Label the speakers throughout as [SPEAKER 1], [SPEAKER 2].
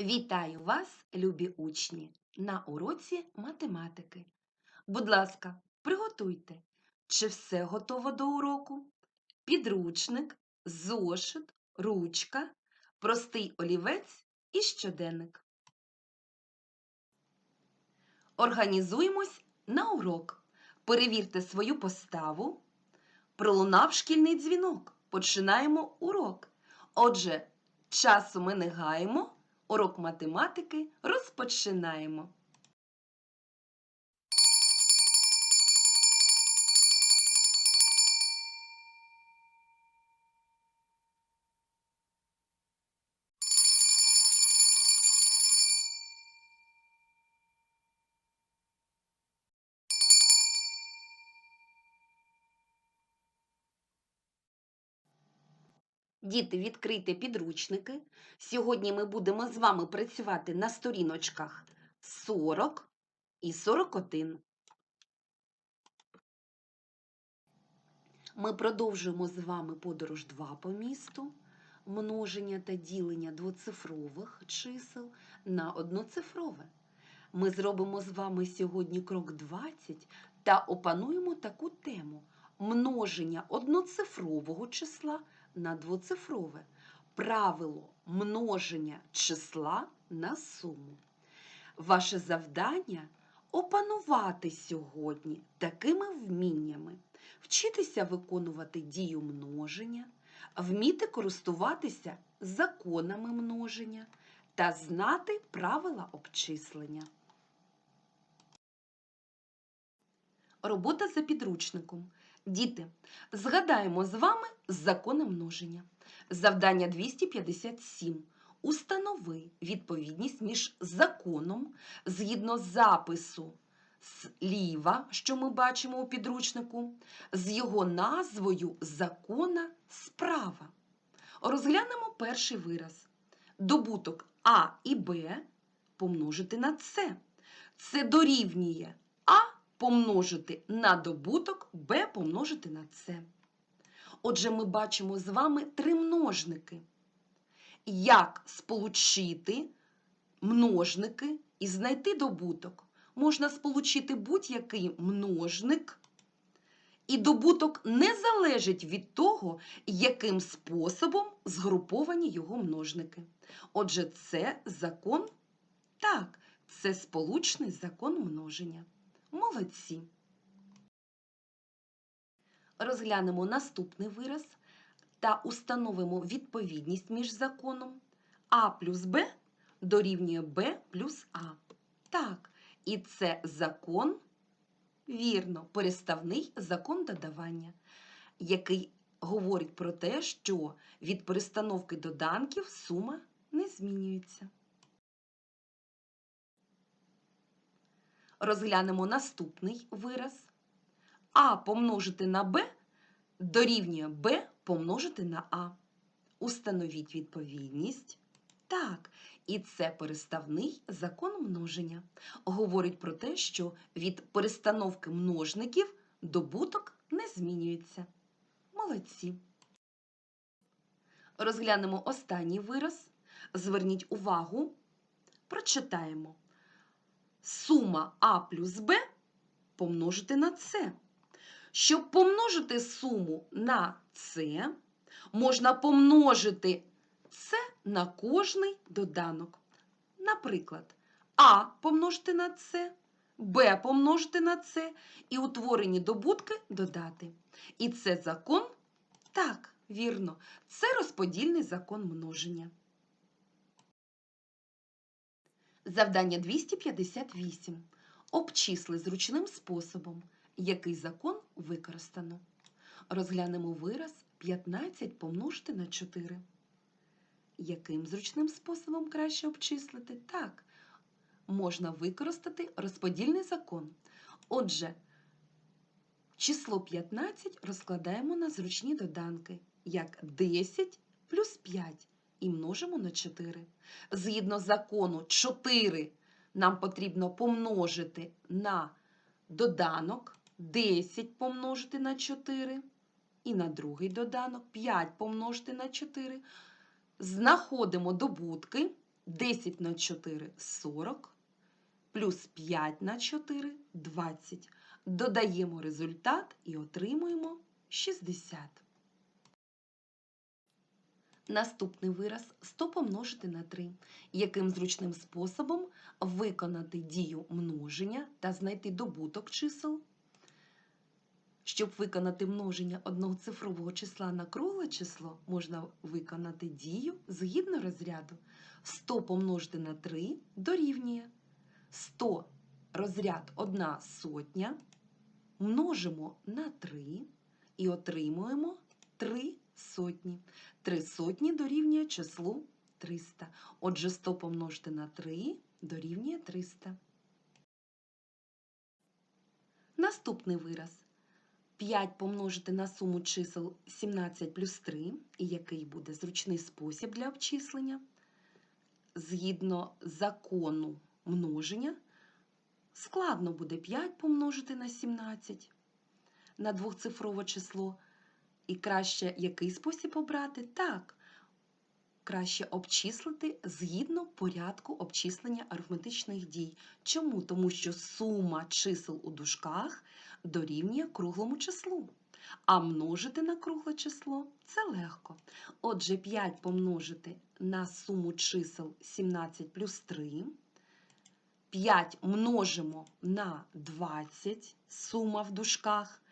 [SPEAKER 1] Вітаю вас, любі учні, на уроці математики. Будь ласка, приготуйте, чи все готово до уроку? Підручник, зошит, ручка, простий олівець і щоденник. Організуємось на урок. Перевірте свою поставу. Пролунав шкільний дзвінок. Починаємо урок. Отже, часу ми не гаємо. Урок математики розпочинаємо. Діти, відкрийте підручники. Сьогодні ми будемо з вами працювати на сторіночках 40 і 41. Ми продовжуємо з вами подорож 2 по місту, множення та ділення двоцифрових чисел на одноцифрове. Ми зробимо з вами сьогодні крок 20 та опануємо таку тему множення одноцифрового числа на двоцифрове. Правило множення числа на суму. Ваше завдання опанувати сьогодні такими вміннями, вчитися виконувати дію множення, вміти користуватися законами множення та знати правила обчислення. Робота за підручником. Діти, згадаємо з вами закони множення. Завдання 257. Установи відповідність між законом згідно запису зліва, що ми бачимо у підручнику, з його назвою закона справа. Розглянемо перший вираз. Добуток А і Б помножити на С. Це дорівнює А помножити на добуток b помножити на c. Отже, ми бачимо з вами три множники. Як сполучити множники і знайти добуток? Можна сполучити будь-який множник, і добуток не залежить від того, яким способом згруповані його множники. Отже, це закон, так, це сполучний закон множення. Молодці. Розглянемо наступний вираз та установимо відповідність між законом А плюс Б дорівнює Б плюс А. Так, і це закон, вірно, переставний закон додавання, який говорить про те, що від перестановки доданків сума не змінюється. Розглянемо наступний вираз. А помножити на Б дорівнює Б помножити на А. Установіть відповідність. Так, і це переставний закон множення. Говорить про те, що від перестановки множників добуток не змінюється. Молодці. Розглянемо останній вираз. Зверніть увагу, прочитаємо сума А плюс Б помножити на С. Щоб помножити суму на С, можна помножити С на кожний доданок. Наприклад, А помножити на С, Б помножити на С і утворені добутки додати. І це закон? Так, вірно, це розподільний закон множення. Завдання 258. Обчисли зручним способом, який закон використано. Розглянемо вираз 15 помножити на 4. Яким зручним способом краще обчислити? Так, можна використати розподільний закон. Отже, число 15 розкладаємо на зручні доданки, як 10 плюс 5 і множимо на 4. Згідно закону 4 нам потрібно помножити на доданок 10 помножити на 4. І на другий доданок 5 помножити на 4. Знаходимо добутки 10 на 4 – 40, плюс 5 на 4 – 20. Додаємо результат і отримуємо 60. Наступний вираз 100 помножити на 3. Яким зручним способом виконати дію множення та знайти добуток чисел? Щоб виконати множення одноцифрового числа на кругле число, можна виконати дію згідно розряду. 100 помножити на 3 дорівнює 100 розряд 1 сотня, множимо на 3 і отримуємо 3 сотні. 3 сотні дорівнює числу 300. Отже, 100 помножити на 3 дорівнює 300. Наступний вираз. 5 помножити на суму чисел 17 плюс 3, і який буде зручний спосіб для обчислення. Згідно закону множення, складно буде 5 помножити на 17 на двохцифрове число. І краще який спосіб обрати? Так, краще обчислити згідно порядку обчислення арифметичних дій. Чому? Тому що сума чисел у дужках дорівнює круглому числу. А множити на кругле число це легко. Отже, 5 помножити на суму чисел 17 плюс 3. 5 множимо на 20, сума в дужках.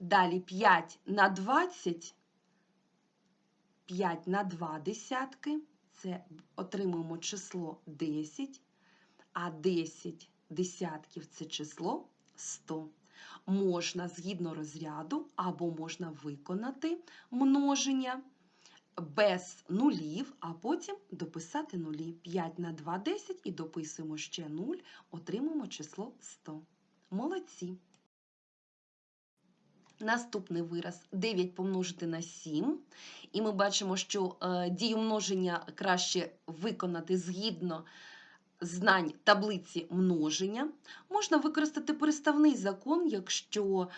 [SPEAKER 1] Далі 5 на 20, 5 на 2 десятки, це отримуємо число 10, а 10 десятків це число 100. Можна згідно розряду або можна виконати множення без нулів, а потім дописати нулі. 5 на 2 – 10 і дописуємо ще 0, отримуємо число 100. Молодці! Наступний вираз 9 помножити на 7. І ми бачимо, що е, дію множення краще виконати згідно знань таблиці множення. Можна використати переставний закон, якщо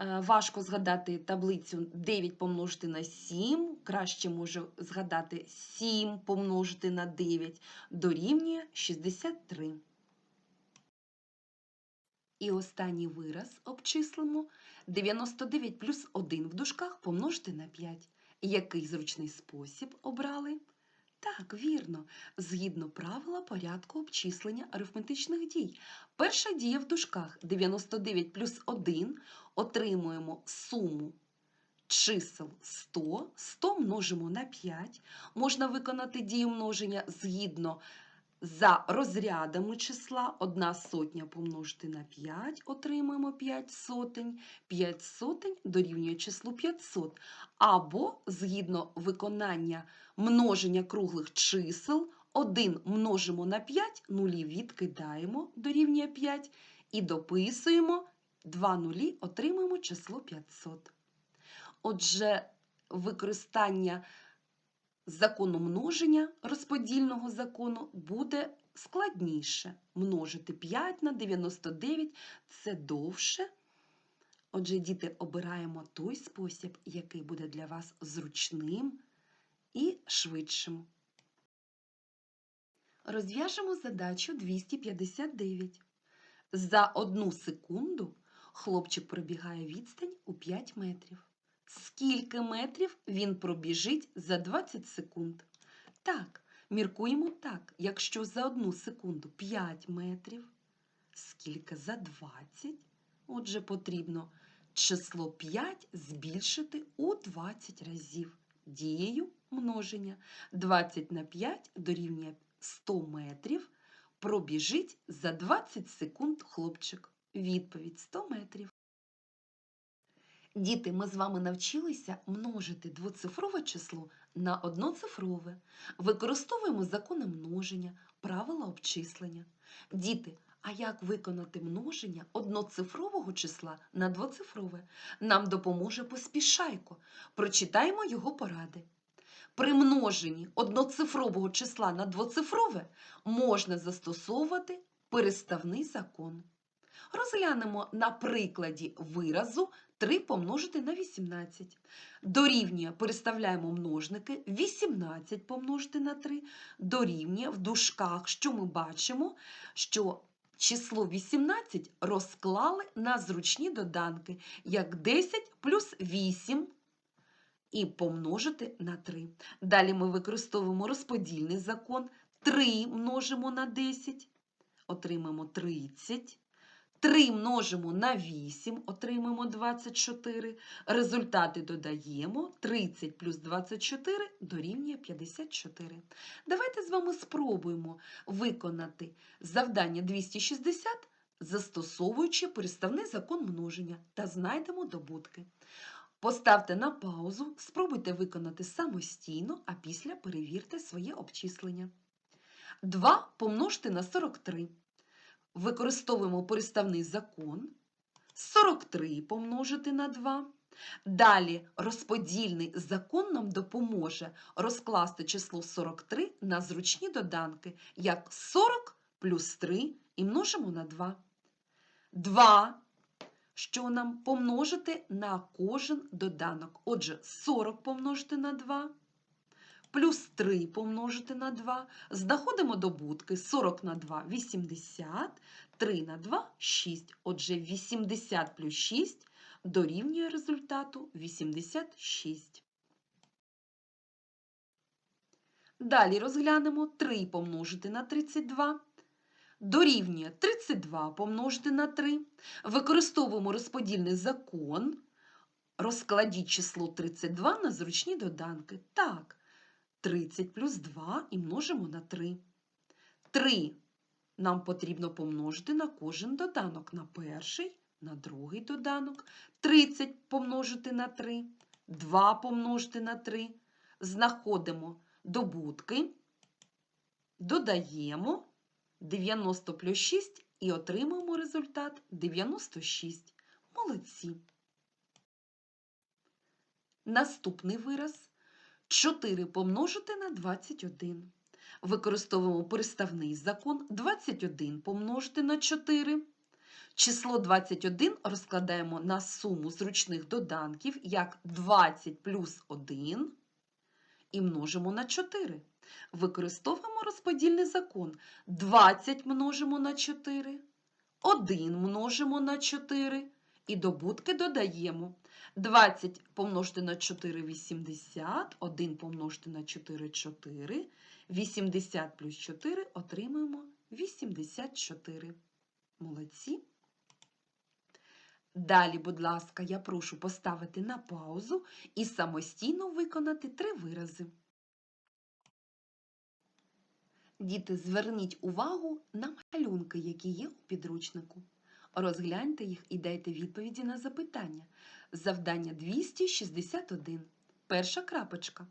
[SPEAKER 1] е, важко згадати таблицю 9 помножити на 7, краще може згадати 7 помножити на 9, дорівнює 63. І останній вираз обчислимо 99 плюс 1 в дужках помножити на 5. Який зручний спосіб обрали? Так, вірно, згідно правила порядку обчислення арифметичних дій. Перша дія в дужках 99 плюс 1 отримуємо суму чисел 100, 100 множимо на 5. Можна виконати дію множення згідно за розрядами числа 1 сотня помножити на 5, отримуємо 5 сотень. 5 сотень дорівнює числу 500. Або згідно виконання множення круглих чисел 1 множимо на 5, нулі відкидаємо дорівнює 5 і дописуємо 2 нулі, отримуємо число 500. Отже, використання закону множення розподільного закону буде складніше. Множити 5 на 99 це довше. Отже, діти, обираємо той спосіб, який буде для вас зручним і швидшим. Розв'яжемо задачу 259. За одну секунду хлопчик пробігає відстань у 5 метрів. Скільки метрів він пробіжить за 20 секунд? Так, міркуємо так. Якщо за одну секунду 5 метрів, скільки за 20? Отже, потрібно число 5 збільшити у 20 разів дією множення. 20 на 5 дорівнює 100 метрів. Пробіжить за 20 секунд хлопчик. Відповідь 100 метрів. Діти, ми з вами навчилися множити двоцифрове число на одноцифрове. Використовуємо закони множення, правила обчислення. Діти, а як виконати множення одноцифрового числа на двоцифрове? Нам допоможе поспішайко. Прочитаємо його поради. При множенні одноцифрового числа на двоцифрове можна застосовувати переставний закон. Розглянемо на прикладі виразу 3 помножити на 18. Дорівнює, переставляємо множники, 18 помножити на 3, дорівнює в дужках, що ми бачимо, що число 18 розклали на зручні доданки, як 10 плюс 8 і помножити на 3. Далі ми використовуємо розподільний закон. 3 множимо на 10, отримаємо 30. 3 множимо на 8, отримаємо 24. Результати додаємо. 30 плюс 24 дорівнює 54. Давайте з вами спробуємо виконати завдання 260, застосовуючи переставний закон множення та знайдемо добутки. Поставте на паузу, спробуйте виконати самостійно, а після перевірте своє обчислення. 2 помножте на 43. Використовуємо переставний закон. 43 помножити на 2. Далі розподільний закон нам допоможе розкласти число 43 на зручні доданки, як 40 плюс 3 і множимо на 2. 2, що нам помножити на кожен доданок. Отже, 40 помножити на 2 плюс 3 помножити на 2. Знаходимо добутки 40 на 2 – 80, 3 на 2 – 6. Отже, 80 плюс 6 дорівнює результату 86. Далі розглянемо 3 помножити на 32. Дорівнює 32 помножити на 3. Використовуємо розподільний закон. Розкладіть число 32 на зручні доданки. Так, 30 плюс 2 і множимо на 3. 3 нам потрібно помножити на кожен доданок. На перший, на другий доданок. 30 помножити на 3. 2 помножити на 3. Знаходимо добутки. Додаємо 90 плюс 6 і отримаємо результат 96. Молодці. Наступний вираз 4 помножити на 21. Використовуємо переставний закон 21 помножити на 4. Число 21 розкладаємо на суму зручних доданків як 20 плюс 1 і множимо на 4. Використовуємо розподільний закон. 20 множимо на 4, 1 множимо на 4 і добутки додаємо. 20 помножити на 4 – 80, 1 помножити на 4 – 4, 80 плюс 4 отримаємо 84. Молодці. Далі, будь ласка, я прошу поставити на паузу і самостійно виконати три вирази. Діти, зверніть увагу на малюнки, які є у підручнику. Розгляньте їх і дайте відповіді на запитання. Завдання 261. Перша крапочка.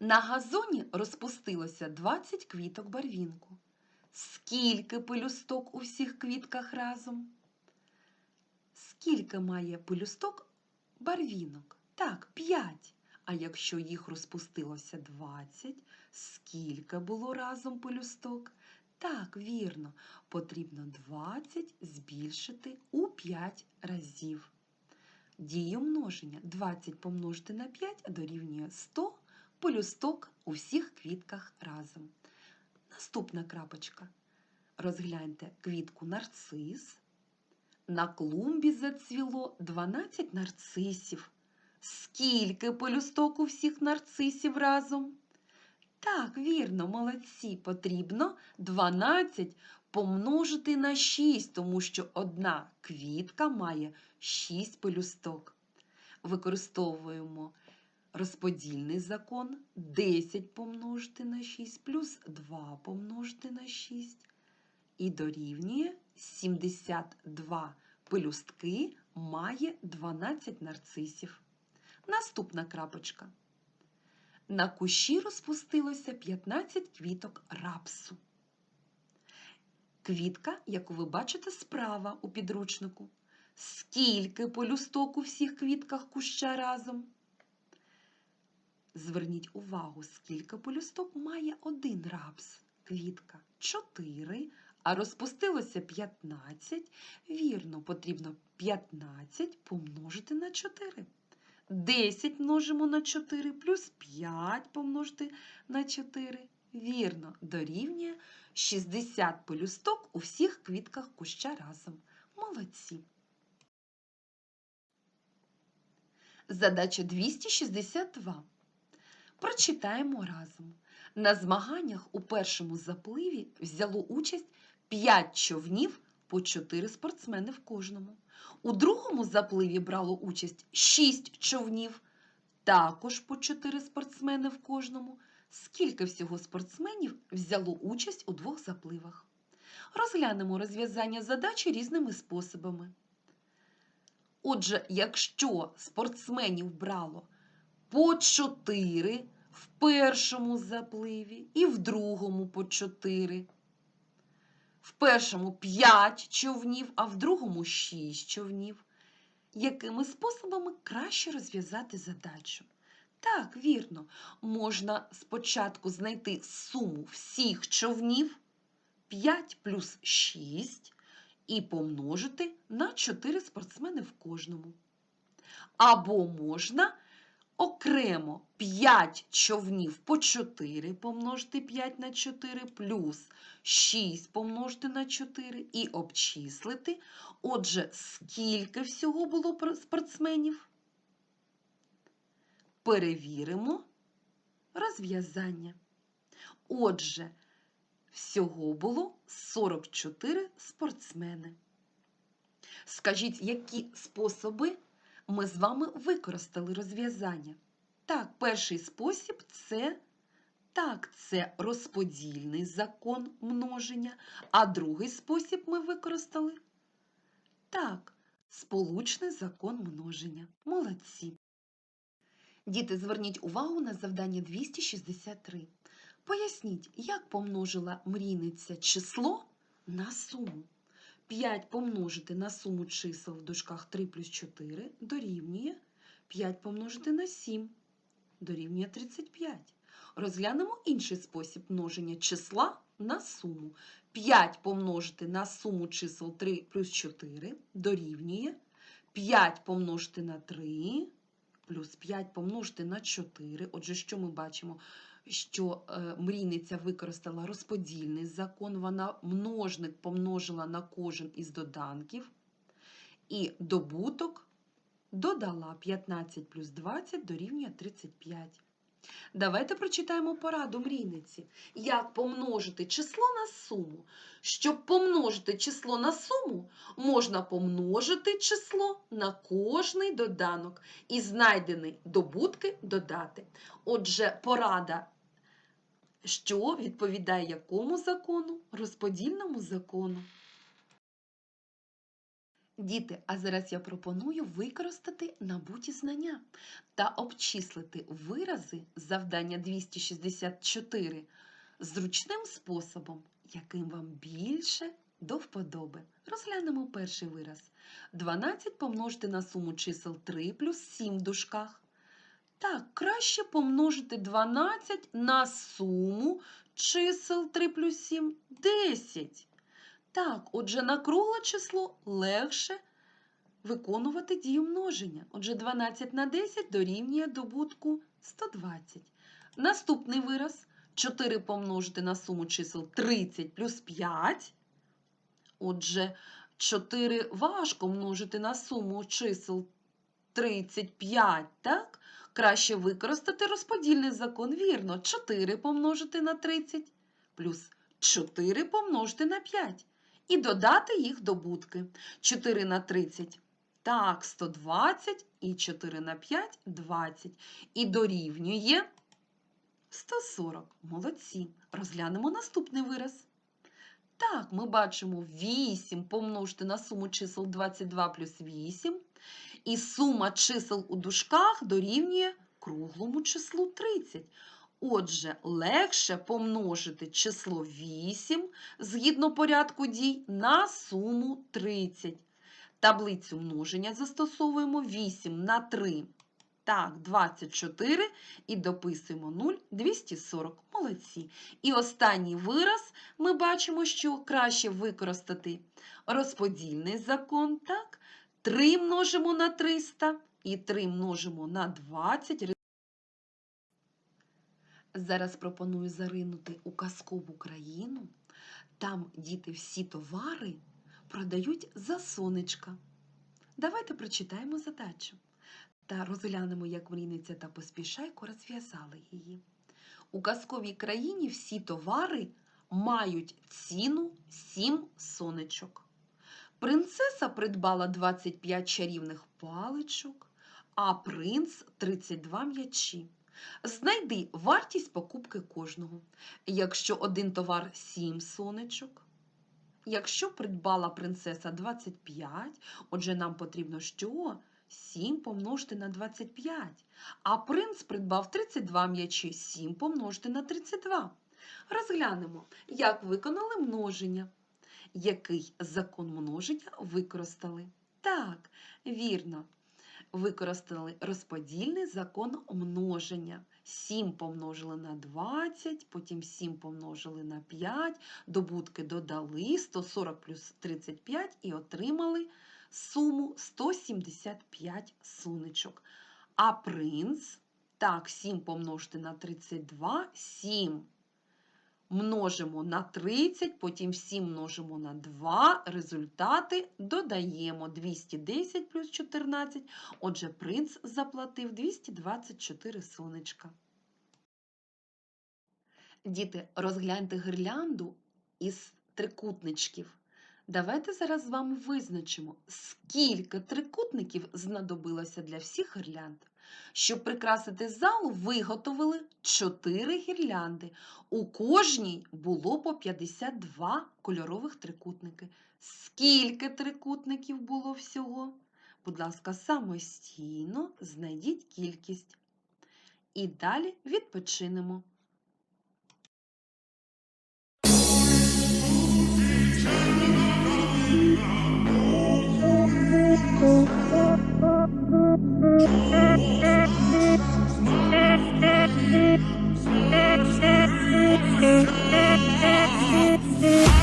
[SPEAKER 1] На газоні розпустилося 20 квіток барвінку. Скільки пелюсток у всіх квітках разом? Скільки має пелюсток барвінок? Так, 5. А якщо їх розпустилося 20, скільки було разом пелюсток? Так, вірно, потрібно 20 збільшити у 5 разів. Дію множення 20 помножити на 5 дорівнює 100 пелюсток у всіх квітках разом. Наступна крапочка. Розгляньте квітку нарцис. На клумбі зацвіло 12 нарцисів. Скільки пелюсток у всіх нарцисів разом? Так, вірно, молодці. Потрібно 12 помножити на 6, тому що одна квітка має 6 пелюсток. Використовуємо розподільний закон 10 помножити на 6 плюс 2 помножити на 6. І дорівнює 72 пелюстки має 12 нарцисів. Наступна крапочка. На кущі розпустилося 15 квіток рапсу. Квітка, яку ви бачите справа у підручнику. Скільки полюсток у всіх квітках куща разом? Зверніть увагу, скільки полюсток має один рапс. Квітка 4, А розпустилося 15. Вірно, потрібно 15 помножити на 4. 10 множимо на 4 плюс 5 помножити на 4. Вірно, дорівнює 60 пелюсток у всіх квітках куща разом. Молодці. Задача 262. Прочитаємо разом. На змаганнях у першому запливі взяло участь 5 човнів по 4 спортсмени в кожному. У другому запливі брало участь 6 човнів, також по 4 спортсмени в кожному. Скільки всього спортсменів взяло участь у двох запливах? Розглянемо розв'язання задачі різними способами. Отже, якщо спортсменів брало по 4 в першому запливі і в другому по 4, в першому 5 човнів, а в другому 6 човнів, якими способами краще розв'язати задачу? Так, вірно, можна спочатку знайти суму всіх човнів 5 плюс 6 і помножити на 4 спортсмени в кожному. Або можна окремо 5 човнів по 4 помножити 5 на 4 плюс 6 помножити на 4 і обчислити. Отже, скільки всього було спортсменів? Перевіримо розв'язання. Отже, всього було 44 спортсмени. Скажіть, які способи ми з вами використали розв'язання? Так, перший спосіб це так, це розподільний закон множення, а другий спосіб ми використали так, сполучний закон множення. Молодці. Діти, зверніть увагу на завдання 263. Поясніть, як помножила мрійниця число на суму. 5 помножити на суму чисел в дужках 3 плюс 4 дорівнює 5 помножити на 7 дорівнює 35. Розглянемо інший спосіб множення числа на суму. 5 помножити на суму чисел 3 плюс 4 дорівнює 5 помножити на 3 плюс 5 помножити на 4. Отже, що ми бачимо? Що е, мрійниця використала розподільний закон, вона множник помножила на кожен із доданків, і добуток додала 15 плюс 20 дорівнює 35. Давайте прочитаємо пораду мрійниці. Як помножити число на суму? Щоб помножити число на суму, можна помножити число на кожний доданок і знайдені добутки додати. Отже, порада, що відповідає якому закону? Розподільному закону. Діти, а зараз я пропоную використати набуті знання та обчислити вирази завдання 264 зручним способом, яким вам більше до вподоби. Розглянемо перший вираз. 12 помножити на суму чисел 3 плюс 7 в дужках. Так, краще помножити 12 на суму чисел 3 плюс 7 – 10. Так, отже, на кругле число легше виконувати дію множення. Отже, 12 на 10 дорівнює добутку 120. Наступний вираз 4 помножити на суму чисел 30 плюс 5. Отже, 4 важко множити на суму чисел 35, так? Краще використати розподільний закон. Вірно, 4 помножити на 30 плюс 4 помножити на 5 і додати їх добутки. 4 на 30. Так, 120 і 4 на 5 – 20. І дорівнює 140. Молодці. Розглянемо наступний вираз. Так, ми бачимо 8 помножити на суму чисел 22 плюс 8. І сума чисел у дужках дорівнює круглому числу 30. Отже, легше помножити число 8 згідно порядку дій на суму 30. Таблицю множення застосовуємо 8 на 3 Так, 24 і дописуємо 0, 240. Молодці. І останній вираз ми бачимо, що краще використати розподільний закон, так? 3 множимо на 300 і 3 множимо на 20. Зараз пропоную заринути у казкову країну. Там діти всі товари продають за сонечка. Давайте прочитаємо задачу та розглянемо, як мрійниця та поспішайко розв'язали її. У казковій країні всі товари мають ціну 7 сонечок. Принцеса придбала 25 чарівних паличок, а принц 32 м'ячі. Знайди вартість покупки кожного. Якщо один товар 7 сонечок, якщо придбала принцеса 25, отже, нам потрібно що? 7 помножити на 25. А принц придбав 32 м'ячі. 7 помножити на 32. Розглянемо, як виконали множення. Який закон множення використали? Так, вірно. Використали розподільний закон множення. 7 помножили на 20, потім 7 помножили на 5, добутки додали 140 плюс 35 і отримали суму 175 сонечок. А принц, так, 7 помножити на 32, 7 множимо на 30, потім 7 множимо на 2, результати додаємо 210 плюс 14, отже, принц заплатив 224 сонечка. Діти, розгляньте гирлянду із трикутничків. Давайте зараз з вами визначимо, скільки трикутників знадобилося для всіх гірлянд. Щоб прикрасити залу, виготовили 4 гірлянди. У кожній було по 52 кольорових трикутники. Скільки трикутників було всього? Будь ласка, самостійно знайдіть кількість. І далі відпочинемо. Yeah.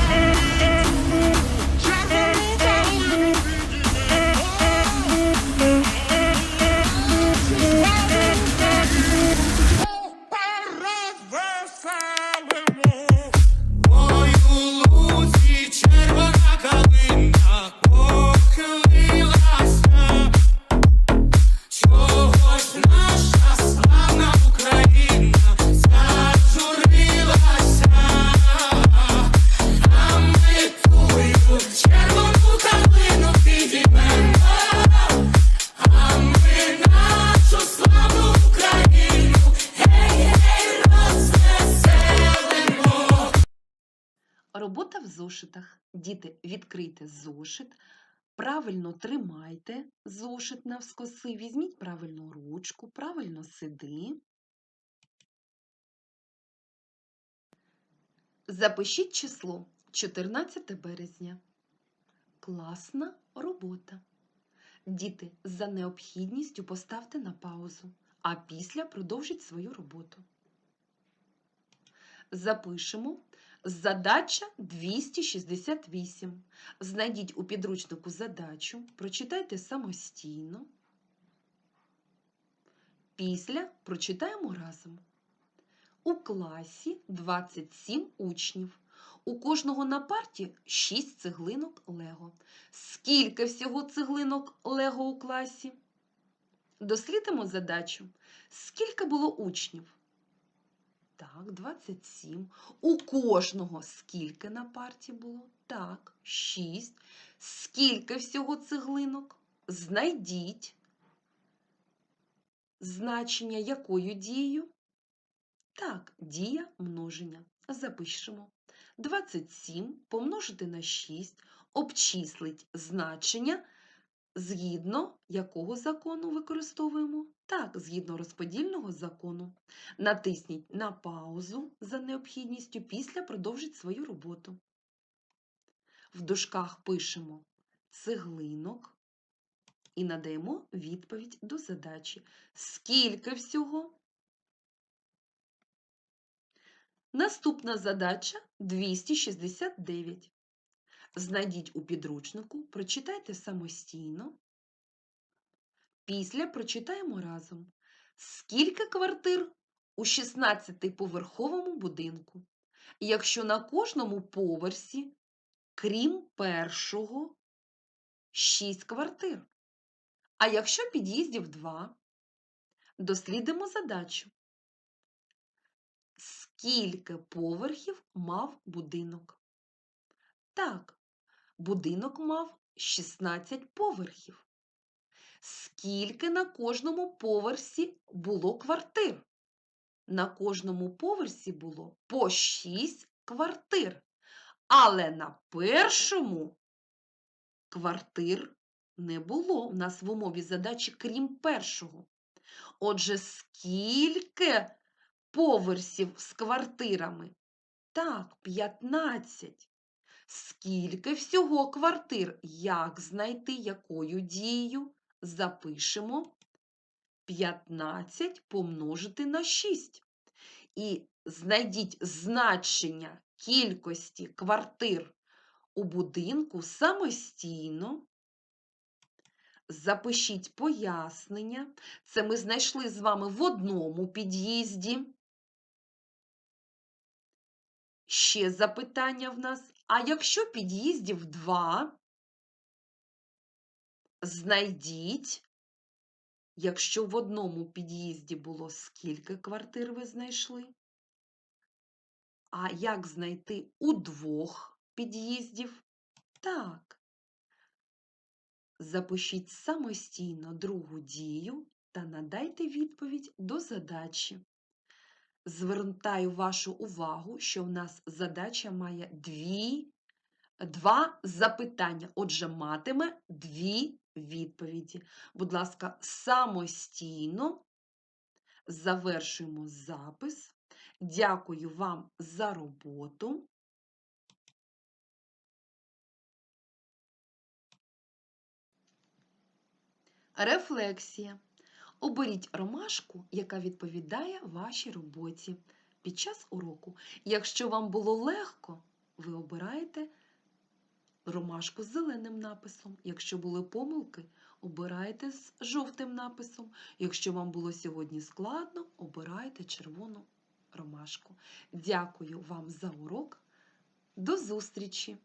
[SPEAKER 1] Зошит, правильно тримайте зошит навскоси, візьміть правильну ручку, правильно сиди. Запишіть число 14 березня. Класна робота. Діти, за необхідністю поставте на паузу, а після продовжіть свою роботу. Запишемо Задача 268. Знайдіть у підручнику задачу, прочитайте самостійно. Після прочитаємо разом. У класі 27 учнів. У кожного на парті 6 цеглинок Лего. Скільки всього цеглинок Лего у класі? Дослідимо задачу. Скільки було учнів? Так, 27. У кожного скільки на парті було? Так, 6. Скільки всього цеглинок? Знайдіть значення якою дією? Так, дія множення. Запишемо. 27 помножити на 6, обчислить значення, згідно якого закону використовуємо? Так, згідно розподільного закону. Натисніть на паузу за необхідністю, після продовжіть свою роботу. В дужках пишемо цеглинок, і надаємо відповідь до задачі. Скільки всього? Наступна задача 269. Знайдіть у підручнику, прочитайте самостійно. Після прочитаємо разом. Скільки квартир у 16-поверховому будинку? Якщо на кожному поверсі, крім першого, 6 квартир. А якщо під'їздів 2, дослідимо задачу. Скільки поверхів мав будинок? Так, будинок мав 16 поверхів. Скільки на кожному поверсі було квартир? На кожному поверсі було по 6 квартир. Але на першому квартир не було в нас в умові задачі, крім першого. Отже, скільки поверсів з квартирами? Так, 15. Скільки всього квартир? Як знайти, якою дією? Запишемо 15 помножити на 6. І знайдіть значення кількості квартир у будинку самостійно. Запишіть пояснення. Це ми знайшли з вами в одному під'їзді. Ще запитання в нас. А якщо під'їздів два, знайдіть, якщо в одному під'їзді було скільки квартир ви знайшли? А як знайти у двох під'їздів? Так. Запишіть самостійно другу дію та надайте відповідь до задачі. Звертаю вашу увагу, що в нас задача має дві, два запитання, отже, матиме дві відповіді. Будь ласка, самостійно завершуємо запис. Дякую вам за роботу. Рефлексія. Оберіть ромашку, яка відповідає вашій роботі під час уроку. Якщо вам було легко, ви обираєте ромашку з зеленим написом. Якщо були помилки, обирайте з жовтим написом. Якщо вам було сьогодні складно, обирайте червону ромашку. Дякую вам за урок. До зустрічі!